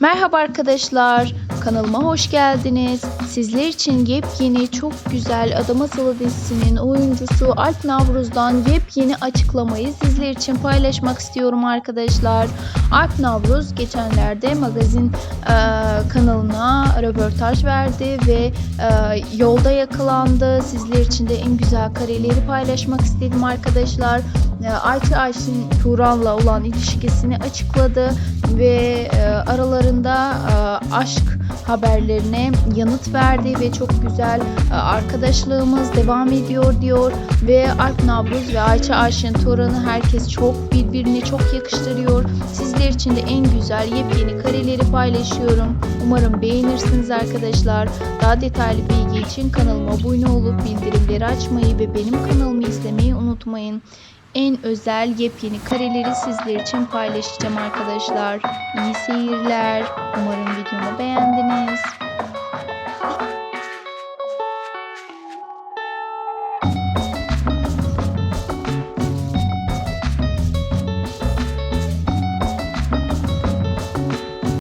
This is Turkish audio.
Merhaba arkadaşlar, kanalıma hoş geldiniz. Sizler için yepyeni, çok güzel Adam Asılı dizisinin oyuncusu Alp Navruz'dan yepyeni açıklamayı sizler için paylaşmak istiyorum arkadaşlar. Alp Navruz geçenlerde magazin e, kanalına röportaj verdi ve e, yolda yakalandı. Sizler için de en güzel kareleri paylaşmak istedim arkadaşlar. E, Ayça Ayşin Turan'la olan ilişkisini açıkladı ve e, aralarında e, aşk haberlerine yanıt verdi ve çok güzel e, arkadaşlığımız devam ediyor diyor ve Alp Navruz ve Ayça Ayşin Turan'ı herkes çok birbirine çok yakıştırıyor. Sizler için de en güzel yepyeni kareleri paylaşıyorum. Umarım beğenirsiniz arkadaşlar. Daha detaylı bilgi için kanalıma abone olup bildirimleri açmayı ve benim kanalımı izlemeyi unutmayın. En özel yepyeni kareleri sizler için paylaşacağım arkadaşlar. İyi seyirler. Umarım videomu beğendiniz.